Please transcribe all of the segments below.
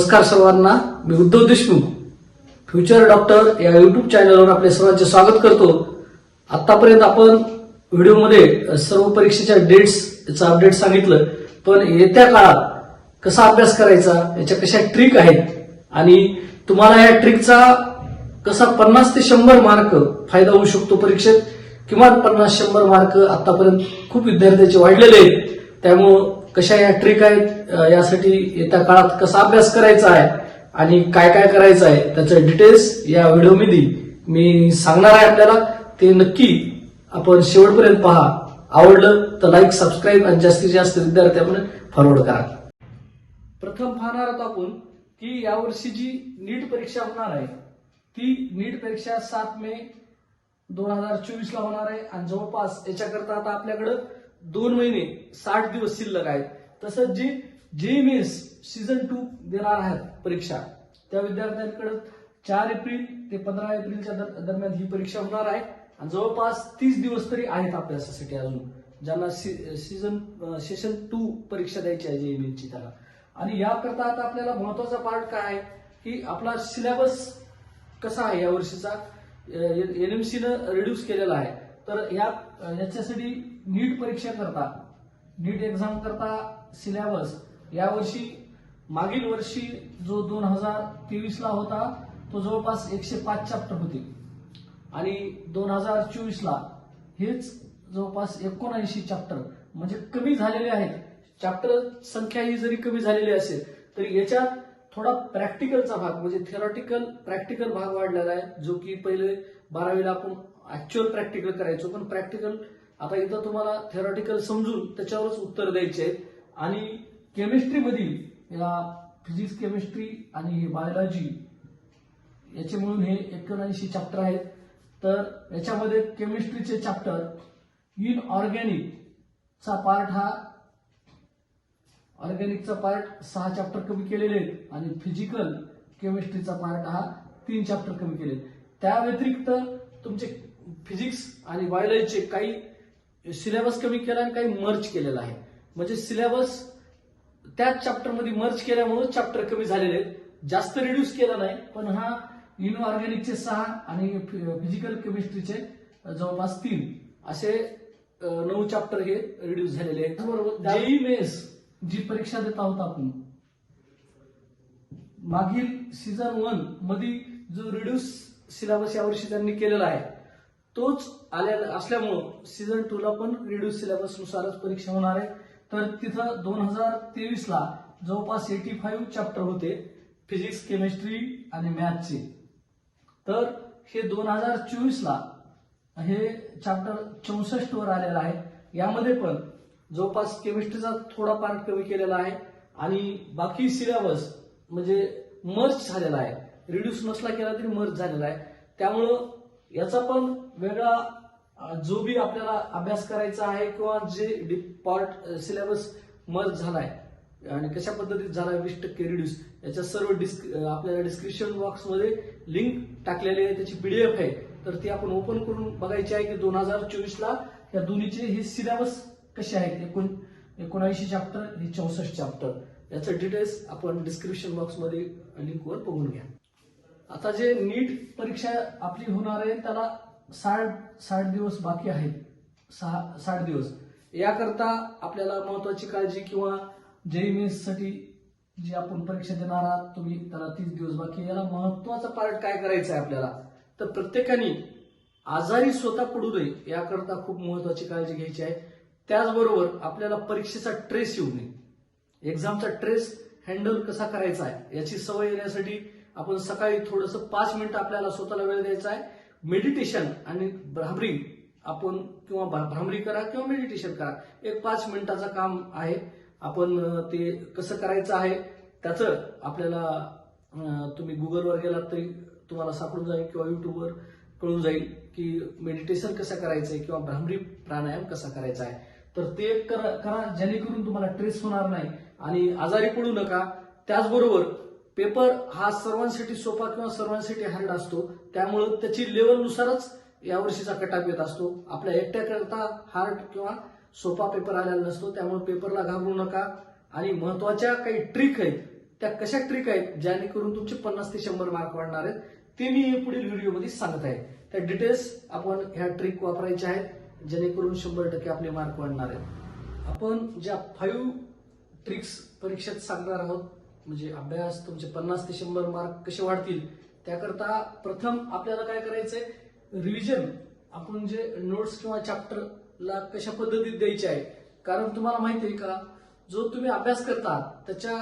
नमस्कार सर्वांना. मी उद्धव देशमुख फ्युचर डॉक्टर या युट्यूब चॅनलवर आपले सर्वांचे स्वागत करतो. आतापर्यंत आपण व्हिडिओमध्ये सर्व परीक्षेच्या डेट्सचं अपडेट सांगितलं पण येत्या काळात कसा अभ्यास करायचा याच्या कशा ट्रिक आहेत आणि तुम्हाला या ट्रिकचा कसा पन्नास ते शंभर मार्क फायदा होऊ शकतो परीक्षेत किमान पन्नास शंभर मार्क आतापर्यंत खूप विद्यार्थ्यांचे वाढलेले आहेत. त्यामुळं कशा या ट्रिक आहेत यासाठी येत्या काळात कसा अभ्यास करायचा आहे आणि काय काय करायचं आहे त्याचं डिटेल्स या व्हिडिओमध्ये मी सांगणार आहे आपल्याला. ते नक्की आपण शेवटपर्यंत पहा. आवडलं तर लाईक सबस्क्राईब आणि जास्तीत जास्त विद्यार्थ्यांपर्यंत फॉरवर्ड करा. प्रथम पाहणार आहोत आपण की यावर्षी जी नीट परीक्षा होणार आहे ती नीट परीक्षा सात मे दोन हजार चोवीसला होणार आहे आणि जवळपास याच्याकरता आता आपल्याकडं दोन महिने साठ दिवस शिल्लक आहेत. तसंच जी जे जेईएमएस सीझन टू देणार आहेत परीक्षा त्या विद्यार्थ्यांकडे चार एप्रिल ते पंधरा एप्रिलच्या दर- दरम्यान ही परीक्षा होणार आहे. आणि जवळपास तीस दिवस तरी आहेत अभ्यासासाठी अजून ज्यांना सीझन सेशन टू परीक्षा द्यायची आहे जे जेईएमएसची त्याला. आणि याकरता आता आपल्याला महत्त्वाचा पार्ट काय आहे की आपला सिलेबस कसा आहे या वर्षीचा? एनएमसीनं रिड्यूस केलेला आहे. तर या याच्यासाठी नीट परीक्षा करता नीट एक्झाम करता सिलेबस यावर्षी मागील वर्षी जो दोन हजार तेवीसला होता तो जवळपास एकशे पाच चॅप्टर होते. आणि दोन हजार चोवीसला हेच जवळपास एकोणऐंशी चॅप्टर म्हणजे कमी झालेले आहेत. चॅप्टर संख्या ही जरी कमी झालेली असेल तरी याच्यात थोडा प्रॅक्टिकलचा भाग म्हणजे थिअरॉटिकल प्रॅक्टिकल भाग वाढलेला आहे जो की पहिले बारावीला आपण ऍक्च्युअल प्रॅक्टिकल करायचो पण प्रॅक्टिकल आता इथं तुम्हाला थेरॉटिकल समजून त्याच्यावरच उत्तर द्यायचे आहेत. आणि केमिस्ट्रीमधील या फिजिक्स केमिस्ट्री आणि बायोलॉजी याचे मिळून हे एकोणऐंशी चॅप्टर आहेत. तर याच्यामध्ये केमिस्ट्रीचे चॅप्टर इनऑर्गॅनिकचा पार्ट हा ऑर्गॅनिकचा पार्ट सहा चॅप्टर कमी केलेले आहेत आणि फिजिकल केमिस्ट्रीचा पार्ट हा तीन चॅप्टर कमी केले त्या व्यतिरिक्त तुमचे फिजिक्स आणि बायोलॉजीचे काही सिलेबस कमी केला आणि काही मर्ज केलेला आहे. म्हणजे सिलेबस त्याच चॅप्टरमध्ये मर्ज केल्यामुळे चॅप्टर कमी झालेले आहेत. जास्त रिड्यूस केला नाही पण हा इन ऑर्गॅनिकचे सहा आणि फिजिकल केमिस्ट्रीचे जवळपास तीन असे नऊ चॅप्टर हे रिड्यूस झालेले आहेत. बरोबर जेई मेस जी परीक्षा देत आहोत आपण मागील सीझन वनमध्ये जो रिड्यूस सिलेबस यावर्षी त्यांनी केलेला आहे तोच आलेला असल्यामुळं सीझन टू ला पण रिड्यूस सिलेबसनुसारच परीक्षा होणार आहे. तर तिथं दोन हजार तेवीस ला जवळपास एटी फाईव्ह चॅप्टर होते फिजिक्स केमिस्ट्री आणि मॅथचे तर हे दोन हजार चोवीस ला हे चॅप्टर चौसष्ट वर आलेलं आहे. यामध्ये पण जवळपास केमिस्ट्रीचा थोडा पार्ट कमी केलेला आहे आणि बाकी सिलेबस म्हणजे मर्ज झालेला आहे. रिड्यूस नसला केला तरी मर्ज झालेला आहे. त्यामुळं याचा पण वेगळा जो बी आपल्याला अभ्यास करायचा आहे किंवा जे पार्ट सिलेबस मर्ज झालाय आणि कशा पद्धतीत झाला वीस टक्के रिड्यूस याच्या सर्व डिस्क आपल्याला डिस्क्रिप्शन बॉक्समध्ये लिंक टाकलेली आहे त्याची पीडीएफ आहे. तर ती आपण ओपन करून बघायची आहे की दोन हजार चोवीस ला या दोन्हीचे हे सिलेबस कसे आहेत एकूण एकोणऐंशी चॅप्टर हे चौसष्ट चॅप्टर याचं डिटेल्स आपण डिस्क्रिप्शन बॉक्समध्ये लिंकवर बघून घ्या. आता जे नीट परीक्षा आपली होणार आहे त्याला साठ साठ दिवस बाकी आहेत. सहा साठ दिवस. याकरता आपल्याला महत्वाची काळजी किंवा जेई साठी जी आपण परीक्षा देणार आहात तुम्ही त्याला तीस दिवस बाकी याला महत्त्वाचा पार्ट काय करायचा आहे आपल्याला? तर प्रत्येकाने आजारी स्वतः पडू नये याकरता खूप महत्वाची काळजी घ्यायची आहे. त्याचबरोबर आपल्याला परीक्षेचा ट्रेस येऊ नये. एक्झामचा ट्रेस हँडल कसा करायचा आहे याची सवय येण्यासाठी आपण सकाळी थोडंसं पाच मिनिटं आपल्याला स्वतःला वेळ द्यायचा आहे. मेडिटेशन आणि भ्रामरी आपण किंवा भ्रामरी करा किंवा मेडिटेशन करा. एक पाच मिनिटाचं काम आहे. आपण ते कसं करायचं आहे त्याचं आपल्याला तुम्ही गुगलवर गेलात तरी तुम्हाला सापडून जाईल किंवा युट्यूबवर कळून जाईल की मेडिटेशन कसं करायचं आहे किंवा भ्रामरी प्राणायाम कसा करायचा आहे. तर ते करा करा जेणेकरून तुम्हाला ट्रेस होणार नाही. आणि आजारी पडू नका. त्याचबरोबर पेपर हा सर्वांसाठी सोपा किंवा सर्वांसाठी हार्ड असतो. त्यामुळं त्याची लेवलनुसारच यावर्षीचा कटाप येत असतो. आपल्या एकट्याकरता हार्ड किंवा सोपा पेपर आलेला नसतो. त्यामुळे पेपरला घाबरू नका. आणि महत्त्वाच्या काही ट्रिक आहेत त्या कशा ट्रिक आहेत जेणेकरून तुमचे पन्नास ते शंभर मार्क वाढणार आहेत ते मी पुढील व्हिडिओमध्ये सांगत आहे. त्या डिटेल्स आपण ह्या ट्रिक वापरायच्या आहेत जेणेकरून शंभर टक्के आपले मार्क वाढणार आहेत. आपण ज्या फाईव्ह ट्रिक्स परीक्षेत सांगणार आहोत म्हणजे अभ्यास तुमचे पन्नास ते शंभर मार्क कसे वाढतील त्याकरता प्रथम आपल्याला काय करायचंय रिव्हिजन आपण जे नोट्स किंवा चॅप्टरला कशा पद्धतीत द्यायचे आहे कारण तुम्हाला माहिती आहे का जो तुम्ही अभ्यास करता त्याच्या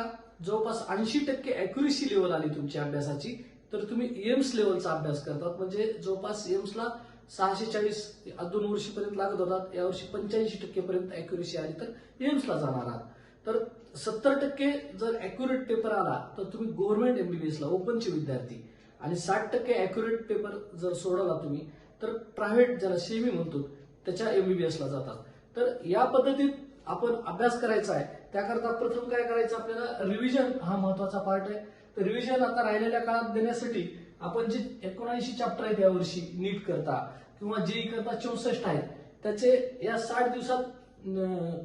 जवळपास ऐंशी टक्के अॅक्युरेसी लेवल आली तुमच्या अभ्यासाची. तर तुम्ही एम्स लेवलचा अभ्यास करतात म्हणजे जवळपास एम्सला सहाशे चाळीस ते दोन वर्षीपर्यंत लागत होतात यावर्षी पंच्याऐंशी टक्केपर्यंत अॅक्युरेसी आली तर एम्सला जाणार आहात. तर सत्तर टक्के जर अॅक्युरेट पेपर आला तर तुम्ही गव्हर्नमेंट एमबीबीएसला ओपनचे विद्यार्थी. आणि साठ टक्के अॅक्युरेट पेपर जर सोडवला तुम्ही तर प्रायव्हेट ज्याला सेमी म्हणतो त्याच्या एमबीबीएसला जातात. तर या पद्धतीत आपण अभ्यास करायचा आहे. त्याकरता प्रथम काय करायचं आपल्याला? रिव्हिजन हा महत्त्वाचा पार्ट आहे. तर रिव्हिजन आता राहिलेल्या काळात देण्यासाठी आपण जे एकोणऐंशी चॅप्टर आहेत यावर्षी नीट करता किंवा जेई करता चौसष्ट आहेत त्याचे या साठ दिवसात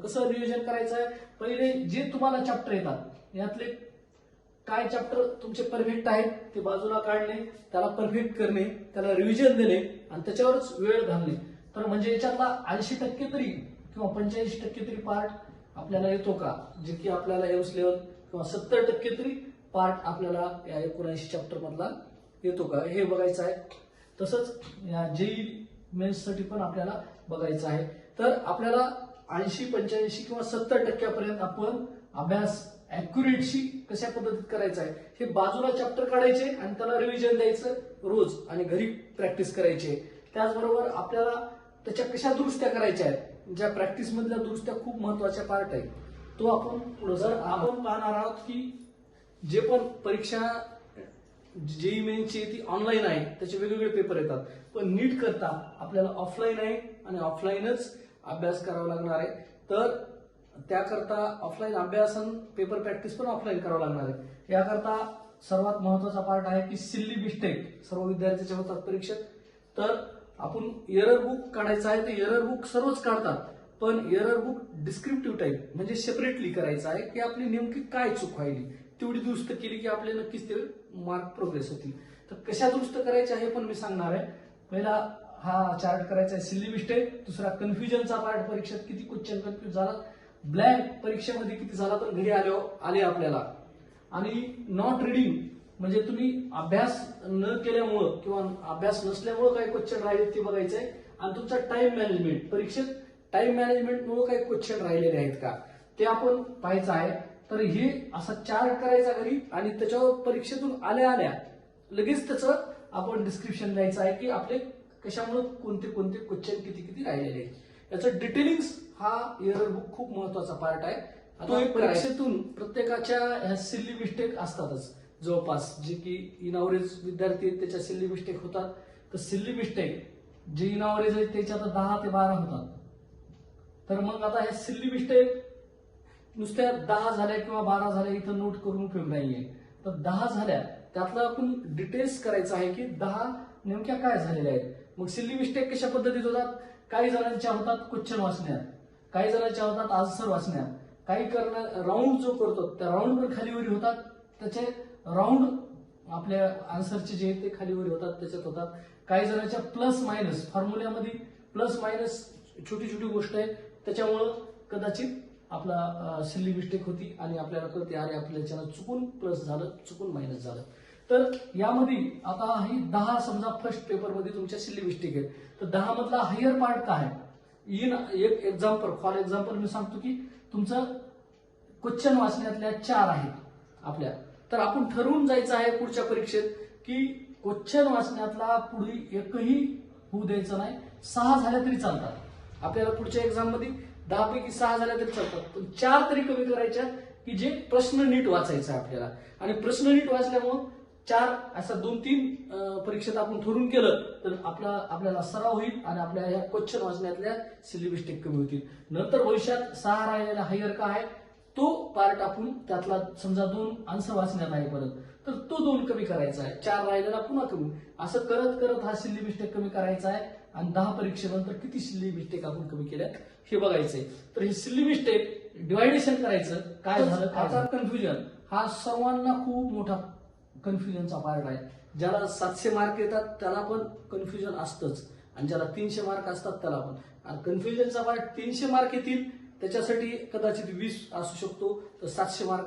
कसं रिव्हिजन करायचं आहे? पहिले जे तुम्हाला चॅप्टर येतात यातले काय चॅप्टर तुमचे परफेक्ट आहेत ते बाजूला काढणे त्याला परफेक्ट करणे त्याला रिव्हिजन देणे आणि त्याच्यावरच वेळ घालणे. तर म्हणजे याच्यातला ऐंशी टक्के तरी किंवा पंच्याऐंशी टक्के तरी पार्ट आपल्याला येतो का? जे की आपल्याला एम्स लेवल किंवा सत्तर टक्के तरी पार्ट आपल्याला या एकोणऐंशी चॅप्टर मधला येतो का? हे बघायचं आहे. तसंच या जेई मेन्ससाठी पण आपल्याला बघायचं आहे. तर आपल्याला ऐंशी पंच्याऐंशी किंवा सत्तर टक्क्यापर्यंत आपण अभ्यास अॅक्युरेटशी कशा पद्धतीत करायचा आहे? हे बाजूला चॅप्टर काढायचे आणि त्याला रिव्हिजन द्यायचं रोज आणि घरी प्रॅक्टिस करायची. त्याचबरोबर आपल्याला त्याच्या कशा दुरुस्त्या करायच्या आहेत? ज्या प्रॅक्टिस मधल्या दुरुस्त्या खूप महत्त्वाच्या पार्ट आहे. तो आपण पुढे जर आपण पाहणार आहोत की जे पण परीक्षा जेई मेनची ती ऑनलाईन आहे त्याचे वेगवेगळे पेपर येतात. पण नीट करता आपल्याला ऑफलाईन आहे आणि ऑफलाईनच अभ्यास करावा लागणार आहे. तर त्याकरता ऑफलाईन अभ्यास पेपर प्रॅक्टिस पण ऑफलाईन करावं लागणार आहे. याकरता सर्वात महत्त्वाचा पार्ट आहे की सिल्ली मिस्टेक सर्व विद्यार्थ्याच्या होतात परीक्षेत. तर आपण एरर बुक काढायचं आहे ते एरर बुक सर्वच काढतात. पण एरर बुक डिस्क्रिप्टिव्ह टाईप म्हणजे सेपरेटली करायचं आहे की आपली नेमकी काय चूक व्हायली. तेवढी दुरुस्त केली की आपले नक्कीच ते मार्क प्रोग्रेस होतील. तर कशा दुरुस्त करायच्या हे पण मी सांगणार आहे. पहिला हा चार्ट करायचा आहे. सिल्ली आहे दुसरा कन्फ्युजनचा पार्ट परीक्षेत किती क्वेश्चन कन्फ्युज झाला? ब्लँक परीक्षेमध्ये किती झाला? तर घरी आले आले आपल्याला. आणि नॉट रिडिंग म्हणजे तुम्ही अभ्यास न केल्यामुळं किंवा अभ्यास नसल्यामुळं काही क्वेश्चन राहिले ते बघायचं आहे. आणि तुमचा टाइम मॅनेजमेंट परीक्षेत टाइम मॅनेजमेंटमुळे काही क्वेश्चन राहिलेले आहेत का? ते आपण पाहायचं आहे. तर हे असा चार्ट करायचा घरी आणि त्याच्यावर परीक्षेतून आल्या आल्या लगेच त्याचं आपण डिस्क्रिप्शन द्यायचं आहे की आपले कशामुळे कोणते कोणते क्वेश्चन किती किती राहिलेले आहेत? याचं डिटेलिंग्स हा एरर बुक खूप महत्त्वाचा पार्ट आहे. तो एक परीक्षेतून प्रत्येकाच्या ह्या सिल्ली मिस्टेक असतातच. जवळपास जे की इनॉवरेज विद्यार्थी आहेत त्याच्या सिल्ली मिस्टेक होतात. तर सिल्ली मिस्टेक जे इनॉवरेज आहेत त्याच्या आता दहा ते बारा होतात. तर मग आता ह्या सिल्ली मिस्टेक नुसत्या दहा झाल्या किंवा बारा झाल्या इथं नोट करून उपयोग नाहीये तर दहा झाल्या त्यातलं आपण डिटेल्स करायचं आहे की दहा नेमक्या काय झालेल्या आहेत. मग सिल्ली मिस्टेक कशा पद्धतीत होतात? काही जणांच्या होतात क्वेश्चन वाचण्यात काही जणांच्या होतात आन्सर वाचण्यात काही करणार राऊंड जो करतो त्या राऊंड पण खालीवरी होतात. त्याचे राऊंड आपल्या आन्सरचे जे ते खालीवरी होतात त्याच्यात होतात. काही जणांच्या प्लस मायनस फॉर्म्युल्यामध्ये प्लस मायनस छोटी छोटी गोष्ट आहे. त्याच्यामुळं कदाचित आपला सिल्ली मिस्टेक होती आणि आपल्याला कळते अरे आपल्याच्यानं चुकून प्लस झालं चुकून मायनस झालं. तर यामध्ये आता ही दहा समजा फर्स्ट पेपरमध्ये तुमच्या सिलेबिस्टिक आहेत. तर दहा मधला हायर पार्ट काय? आहे इन एक एक्झाम्पल फॉर एक्झाम्पल मी सांगतो की तुमचं क्वेश्चन वाचण्यातल्या चार आहेत आपल्या. तर आपण ठरवून जायचं आहे पुढच्या परीक्षेत की क्वेश्चन वाचण्यातला पुढे एकही होऊ द्यायचं नाही. सहा झाल्या तरी चालतात. आपल्याला पुढच्या एक्झाममध्ये दहापैकी सहा झाल्या तरी चालतात. पण चार तरी कमी करायच्या की जे प्रश्न नीट वाचायचा आपल्याला. आणि प्रश्न नीट वाचल्यामुळं चार असा दोन तीन परीक्षेत आपण ठरवून केलं तर आपला आपल्याला सराव होईल आणि आपल्या या क्वेश्चन वाचण्यातल्या सिली मिस्टेक कमी होतील. नंतर भविष्यात सहा राहिलेला हायर का आहे तो पार्ट आपण त्यातला समजा दोन आन्सर वाचण्यात आहे परत तर तो दोन कमी करायचा आहे. चार राहिलेला पुन्हा कमी. असं करत करत हा सिल्ली मिस्टेक कमी करायचा आहे आणि दहा परीक्षेनंतर किती सिल्ली मिस्टेक आपण कमी केल्या हे बघायचंय. तर हे सिल्ली मिस्टेक डिवायडेशन करायचं. काय झालं आता कन्फ्युजन हा सर्वांना खूप मोठा कन्फ्युजनचा पार्ट आहे. ज्याला सातशे मार्क येतात त्याला पण कन्फ्युजन असतंच. आणि ज्याला तीनशे मार्क असतात त्याला पण. आणि कन्फ्युजनचा पार्ट तीनशे मार्क येतील त्याच्यासाठी कदाचित वीस असू शकतो. तर सातशे मार्क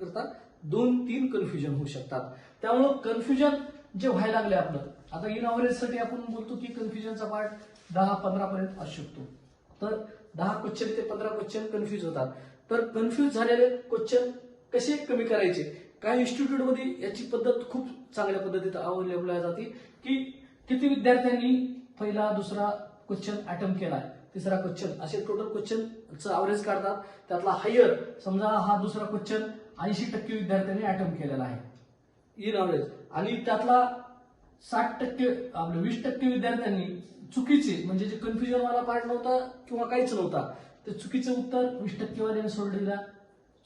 करता दोन तीन कन्फ्युजन होऊ शकतात. त्यामुळं कन्फ्युजन जे व्हायला लागले आपलं आता इनसाठी आपण बोलतो की कन्फ्युजनचा पार्ट दहा पंधरा पर्यंत असू शकतो. तर दहा क्वेश्चन ते पंधरा क्वेश्चन कन्फ्युज होतात. तर कन्फ्युज झालेले क्वेश्चन कसे कमी करायचे? काही इन्स्टिट्यूटमध्ये याची पद्धत खूप चांगल्या पद्धतीत अवेलेबल आहे जाते की किती विद्यार्थ्यांनी पहिला दुसरा क्वेश्चन अटेम्प्ट केला तिसरा क्वेश्चन असे टोटल क्वेश्चनचं ॲव्हरेज काढतात. त्यातला हायर समजा हा दुसरा क्वेश्चन ऐंशी टक्के विद्यार्थ्यांनी अटेम्प्ट केलेला आहे. इन अवरेज आणि त्यातला साठ टक्के आपले वीस टक्के विद्यार्थ्यांनी चुकीचे म्हणजे जे कन्फ्युजन वाला पार्ट नव्हता किंवा काहीच नव्हता ते चुकीचं उत्तर वीस टक्केवाल्याने सोडलेलं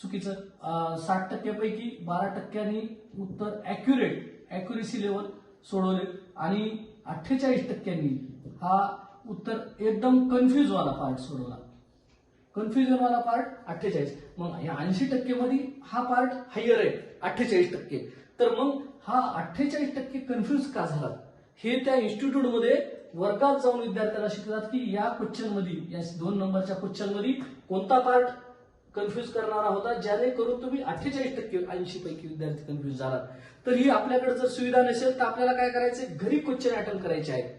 चुकीचं. साठ टक्क्यापैकी बारा टक्क्यांनी उत्तर अॅक्युरेट अॅक्युरेसी लेवल सोडवले. आणि अठ्ठेचाळीस टक्क्यांनी हा उत्तर एकदम कन्फ्युज वाला पार्ट सोडवला. कन्फ्युजन वाला पार्ट अठ्ठेचाळीस. मग या ऐंशी टक्के मध्ये हा पार्ट हायर आहे अठ्ठेचाळीस टक्के. तर मग हा अठ्ठेचाळीस टक्के कन्फ्युज का झाला? हे त्या इन्स्टिट्यूटमध्ये वर्गात जाऊन विद्यार्थ्याला शिकतात की या क्वेश्चनमध्ये या दोन नंबरच्या क्वेश्चनमध्ये कोणता पार्ट कन्फ्युज करणारा होता ज्याने करून तुम्ही अठ्ठेचाळीस टक्के ऐंशी पैकी विद्यार्थी कन्फ्युज झालात. तर ही आपल्याकडे जर सुविधा नसेल तर आपल्याला काय करायचे घरी क्वेश्चन अटेम्प्ट करायचे आहेत.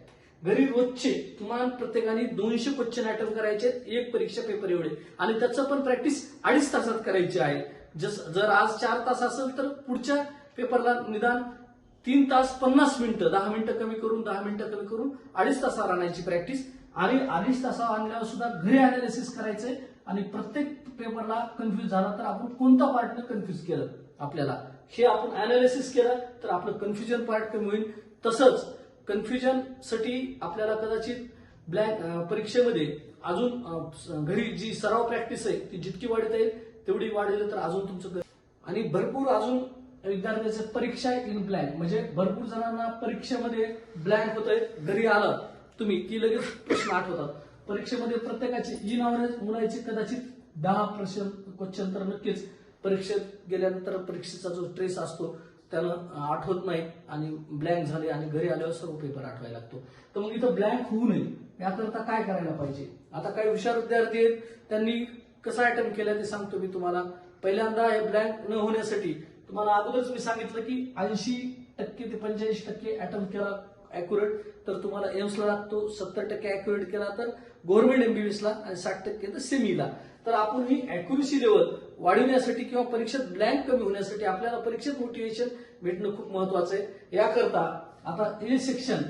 घरी रोजचे किमान प्रत्येकाने दोनशे क्वेश्चन अटेम्प्ट करायचे एक परीक्षा पेपर एवढे. आणि त्याचं पण प्रॅक्टिस अडीच तासात करायची आहे. जस जर आज चार तास असेल तर पुढच्या पेपरला निदान तीन तास पन्नास मिनिटं दहा मिनिटं कमी करून दहा मिनिटं कमी करून अडीच तासावर आणायची प्रॅक्टिस आणि अडीच तासावर आणल्यावर सुद्धा घरी अनालिसिस करायचंय. आणि प्रत्येक पेपरला कन्फ्युज झाला तर आपण कोणता पार्टनं कन्फ्युज केलं आपल्याला? हे आपण अनालिसिस केलं तर आपलं कन्फ्युजन पार्ट कमी होईल. तसंच कन्फ्युजनसाठी आपल्याला कदाचित ब्लॅक परीक्षेमध्ये अजून घरी जी सराव प्रॅक्टिस आहे ती जितकी वाढत येईल तेवढी वाढेल तर अजून तुमचं आणि भरपूर अजून विद्यार्थ्याचे परीक्षा इन ब्लँक म्हणजे भरपूर जणांना परीक्षेमध्ये ब्लँक होत आहे घरी आलं तुम्ही की लगेच प्रश्न आठवतात. परीक्षेमध्ये प्रत्येकाचे इन अवरेज मुलाचे कदाचित दहा प्रश्न क्वेश्चन तर नक्कीच परीक्षेत गेल्यानंतर परीक्षेचा जो स्ट्रेस असतो त्यानं आठवत नाही आणि ब्लँक झाले आणि घरी आल्यावर सर्व पेपर आठवायला लागतो. तर मग इथं ब्लँक होऊ नये. याकरता काय करायला पाहिजे? आता काही हुशार विद्यार्थी आहेत त्यांनी कसा अटेम्प्ट केला ते सांगतो मी तुम्हाला. पहिल्यांदा हे ब्लँक न होण्यासाठी तुम्हाला अगोदरच मी सांगितलं की ऐंशी टक्के ते पंच्याऐंशी टक्के अटेम्प्ट केला. ॲक्युरेट तर तुम्हाला एम्सला लागतो सत्तर टक्के ॲक्युरेट केला तर गव्हर्नमेंट एमबीबीएसला आणि साठ टक्के तर सेमीला तर आपण ही अॅक्युरेसी लेवल वाढविण्यासाठी किंवा परीक्षेत ब्लँक कमी होण्यासाठी आपल्याला परीक्षेत मोटिवेशन भेटणं खूप महत्वाचं आहे. याकरता आता ए सेक्शन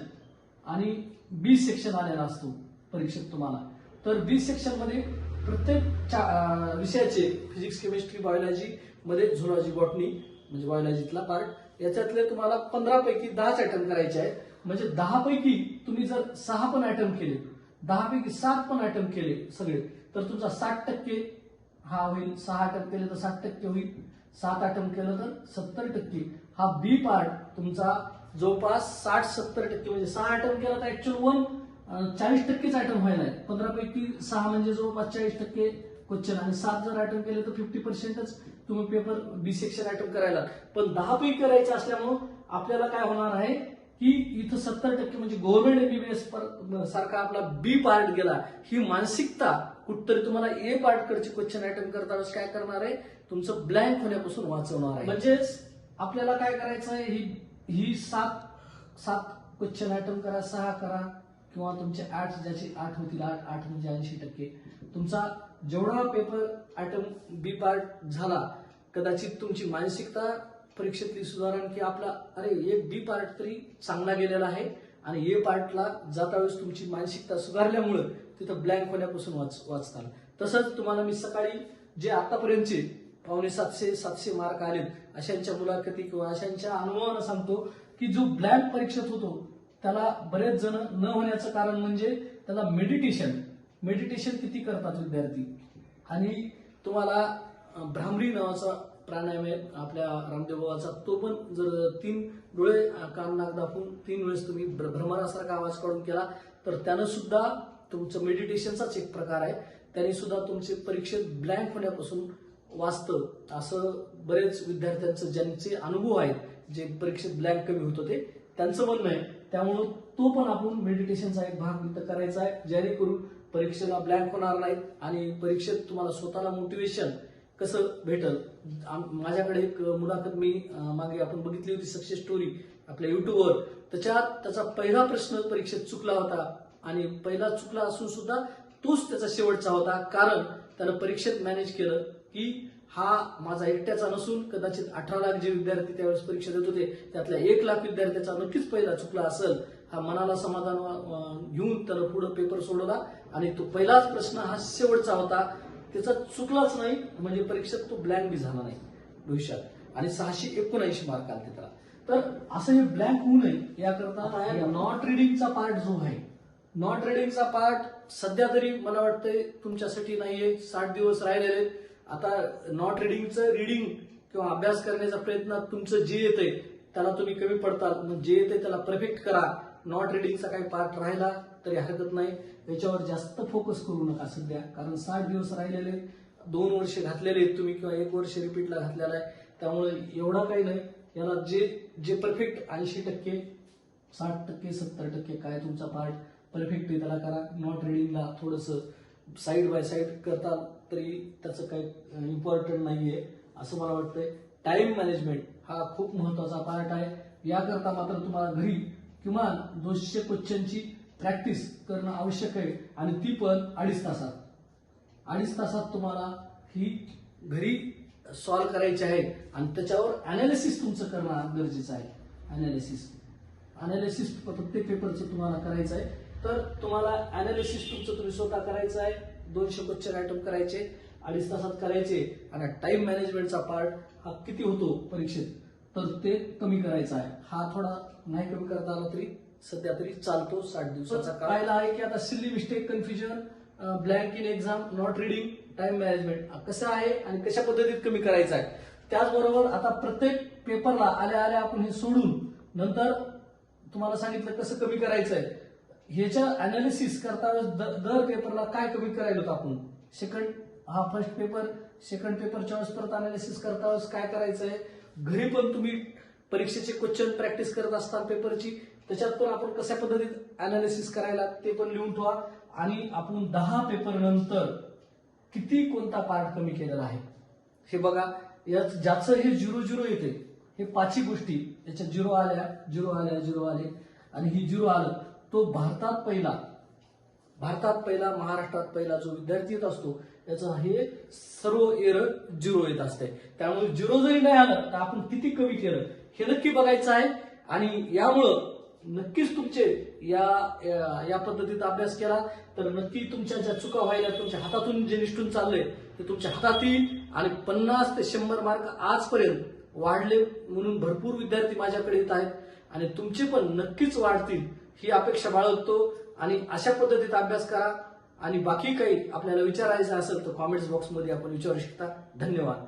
आणि बी सेक्शन आलेला असतो परीक्षेत तुम्हाला. तर बी सेक्शनमध्ये प्रत्येक विषयाचे फिजिक्स केमिस्ट्री बायोलॉजी मध्ये झुलॉजी बॉटनी म्हणजे बायोलॉजीतला पार्ट याच्यातले तुम्हाला पंधरा पैकी दहाच अटेम्प्ट करायचे आहेत. म्हणजे दहा पैकी तुम्ही जर सहा पण अटेम्प्ट केले दहा पैकी सात पण अटेम्प्ट केले सगळे तर तुमचा साठ टक्के हा होईल सहा अटेम्प्ट केले तर साठ टक्के होईल सात अटेम्प्ट केलं तर सत्तर टक्के. हा बी पार्ट तुमचा जवळपास साठ सत्तर टक्के म्हणजे सहा अटेम्प्ट केला तर ऍक्च्युअल वन चाळीस टक्केच आयटम व्हायला आहे. पंधरा पैकी सहा म्हणजे जवळपास चाळीस टक्के क्वेश्चन आणि सात जर आयटम केले तर फिफ्टी पर्सेंटच तुम्ही पेपर बी सेक्शन आयटम करायला. पण दहा पैकी करायचं असल्यामुळं आपल्याला काय होणार आहे? की इथं सत्तर टक्के म्हणजे गव्हर्नमेंट एमबीबीएस सारखा आपला बी पार्ट गेला. ही मानसिकता कुठतरी तुम्हाला ए पार्ट कडचे क्वेश्चन अटेम्प्ट करताना काय करणार आहे? तुमचं ब्लँक होण्यापासून वाचवणार आहे. म्हणजेच आपल्याला काय करायचं आहे? ही ही सात सात क्वेश्चन अटेम्प्ट करा सहा करा किंवा तुमचे आठ ज्याची आठ होतील आठ आठ म्हणजे ऐंशी टक्के. तुमचा जेवढा पेपर अटेम्प्ट बी पार्ट झाला कदाचित तुमची मानसिकता परीक्षेतली सुधारण की आपला अरे एक बी पार्ट तरी चांगला गेलेला आहे आणि ए पार्टला जाता वेळेस तुमची मानसिकता सुधारल्यामुळं तिथं ब्लँक होण्यापासून वाच वाचताल तसंच तुम्हाला मी सकाळी जे आतापर्यंतचे पावणे सातशे सातशे मार्क आलेत अशांच्या मुलाखती किंवा अशांच्या अनुभवानं सांगतो की जो ब्लँक परीक्षेत होतो त्याला बरेच जण न होण्याचं कारण म्हणजे त्याला मेडिटेशन मेडिटेशन किती करतात विद्यार्थी? आणि तुम्हाला भ्रामरी नावाचा प्राणायाम आहे आपल्या रामदेव बाबाचा. तो पण जर तीन डोळे कान नाक दाखवून तीन वेळेस तुम्ही भ्र- भ्रमरासारखा आवाज काढून केला तर त्यानं सुद्धा तुमचं मेडिटेशनचाच एक प्रकार आहे. त्याने सुद्धा तुमचे परीक्षेत ब्लँक होण्यापासून वाचतं. असं बरेच विद्यार्थ्यांचं ज्यांचे अनुभव आहेत जे परीक्षेत ब्लँक कमी होत होते त्यांचं म्हणणं आहे त्यामुळं तो पण आपण मेडिटेशनचा एक भाग इथं करायचा आहे जेणेकरून परीक्षेला ब्लँक होणार नाहीत आणि परीक्षेत तुम्हाला स्वतःला मोटिवेशन कसं भेटल? आम- माझ्याकडे एक मुलाखत मी मागे आपण बघितली होती सक्सेस स्टोरी आपल्या युट्यूबवर त्याच्यात त्याचा पहिला प्रश्न परीक्षेत चुकला होता आणि पहिला चुकला असून सुद्धा तोच त्याचा शेवटचा होता कारण त्यानं परीक्षेत मॅनेज केलं की हा माझा एकट्याचा नसून कदाचित अठरा लाख जे विद्यार्थी त्यावेळेस परीक्षा देत होते त्यातल्या एक लाख विद्यार्थ्याचा नक्कीच पहिला चुकला असेल. हा मनाला समाधान घेऊन त्यानं पुढे पेपर सोडवला आणि तो पहिलाच प्रश्न हा शेवटचा होता. त्याचा चुकलाच नाही म्हणजे परीक्षेत तो ब्लँक बी झाला नाही भविष्यात. आणि सहाशे एकोणऐंशी मार्क आले त्याला. तर असं हे ब्लँक होऊ नये याकरता नॉट रिडिंगचा पार्ट जो आहे नॉट रिडिंगचा पार्ट सध्या तरी मला वाटतंय तुमच्यासाठी नाहीये साठ दिवस राहिलेले. आता नॉट रिडिंगचं रिडिंग किंवा अभ्यास करण्याचा प्रयत्न तुमचं जे येतंय त्याला तुम्ही कमी पडताल मग जे येते त्याला परफेक्ट करा. नॉट रिडिंगचा काही पार्ट राहिला. तरी हरकत नाही. याच्यावर जास्त फोकस करू नका सध्या. कारण साठ दिवस राहिलेले दोन वर्ष घातलेले आहेत तुम्ही किंवा एक वर्ष रिपीटला घातलेला आहे. त्यामुळे एवढा काही नाही. याला जे जे परफेक्ट ऐंशी टक्के साठ टक्के सत्तर टक्के काय तुमचा पार्ट परफेक्ट आहे त्याला करा. नॉट रिडिंगला थोडंसं साईड बाय साईड करता तरी त्याचं काही इम्पॉर्टंट नाहीये असं मला वाटतंय. टाइम मॅनेजमेंट हा खूप महत्त्वाचा पार्ट आहे. याकरता मात्र तुम्हाला घरी किमान दोनशे क्वेश्चनची प्रॅक्टिस करणं आवश्यक आहे आणि ती पण अडीच तासात. अडीच तासात तुम्हाला ही घरी सॉल्व्ह करायची आहे आणि त्याच्यावर अनालिसिस तुमचं करणं गरजेचं आहे. अनालिसिस अनालिसिस प्रत्येक पेपरचं तुम्हाला करायचं आहे. तर तुम्हाला अनालिसिस तुमचं तुम्ही स्वतः करायचं आहे. दोनशे क्वेश्चन आयटम करायचे अडीच तासात करायचे आणि टाइम मॅनेजमेंटचा पार्ट हा किती होतो परीक्षेत? तर ते कमी करायचा आहे. हा थोडा नाही कमी करता आला तरी सध्या तरी चालतो साठ दिवसाचा पाहिला आहे की आता silly mistake confusion blank in exam not reading time management कसं आहे आणि कशा पद्धतीत कमी करायचं आहे? त्याचबरोबर आता प्रत्येक पेपरला आल्या आल्या आपण हे सोडून नंतर तुम्हाला सांगितलं कसं कमी करायचं आहे. ह्याच्या अनालिसिस करता वेळेस दर पेपरला काय कमी करायला होतं आपण? सेकंड हा फर्स्ट पेपर सेकंड पेपरच्या वेळेस परत अनालिसिस करता वेळेस काय करायचं आहे? घरी पण तुम्ही परीक्षेचे क्वेश्चन प्रॅक्टिस करत असताना पेपरची त्याच्यात पण आपण कशा पद्धतीत अनालिसिस करायला ते पण लिहून ठेवा. आणि आपण दहा पेपर नंतर किती कोणता पार्ट कमी केलेला आहे? हे बघा याच ज्याचं हे झिरो झिरो येते हे पाचही गोष्टी याच्या झिरो आल्या झिरो आल्या झिरो आले. आणि ही झिरो आलं तो भारतात पहिला भारतात पहिला महाराष्ट्रात पहिला जो विद्यार्थी येत असतो त्याचं हे सर्व एर झिरो येत असते. त्यामुळे झिरो जरी नाही आलं तर आपण किती कमी केलं? हे नक्की बघायचं आहे. आणि यामुळं नक्कीच तुमचे या या- पद्धतीत अभ्यास केला तर नक्की तुमच्या ज्या चुका व्हायला तुमच्या हातातून जे निष्ठून चाललंय ते तुमच्या हातात येईल आणि पन्नास ते शंभर मार्क आजपर्यंत वाढले म्हणून भरपूर विद्यार्थी माझ्याकडे येत आहेत. आणि तुमचे पण नक्कीच वाढतील ही अपेक्षा बाळगतो. आणि अशा पद्धतीत अभ्यास करा. आणि बाकी काही आपल्याला विचारायचं असेल तर कॉमेंट्स बॉक्समध्ये आपण विचारू शकता. धन्यवाद.